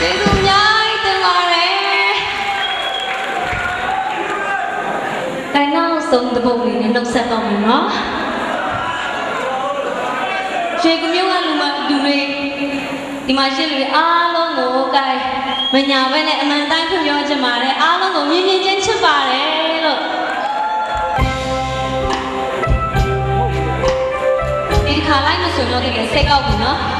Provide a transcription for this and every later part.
ကျေးဇူးအများကြီးတင်ပါတယ်တိုင်နောက်ဆုံးတစ်ပုတ်လေးနဲ့နှုတ်ဆက်တော့မယ်နော်ရွှေကမျိုးကလူမလူတွေဒီမှာရှိလူတွေအားလုံးကိုကြိုင်မညာဘဲနဲ့အမှန်တိုင်းဖွပြောချင်ပါတယ်အားလုံးကိုမြင်မြင်ချင်းချစ်ပါတယ်လို့ဒီခါလိုက်မဆိုတော့တကယ်စိတ်ကောက်ပြီနော်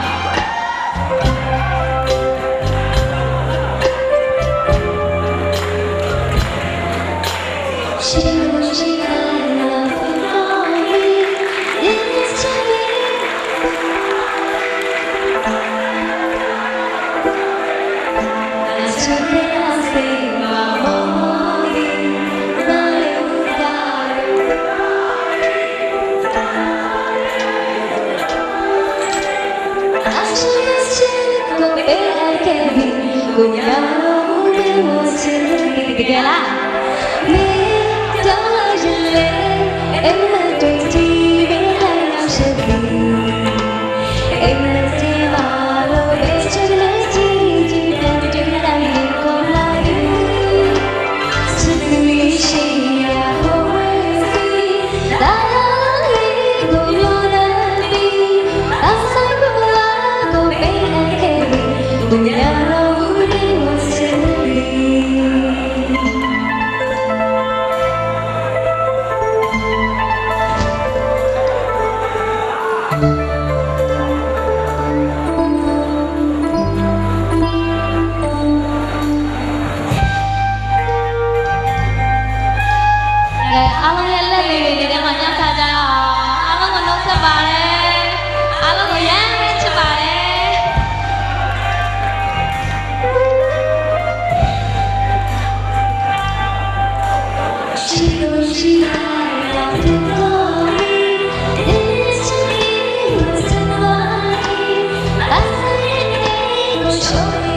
Gunyamu dewa cinta Tiga-tiga lah sorry.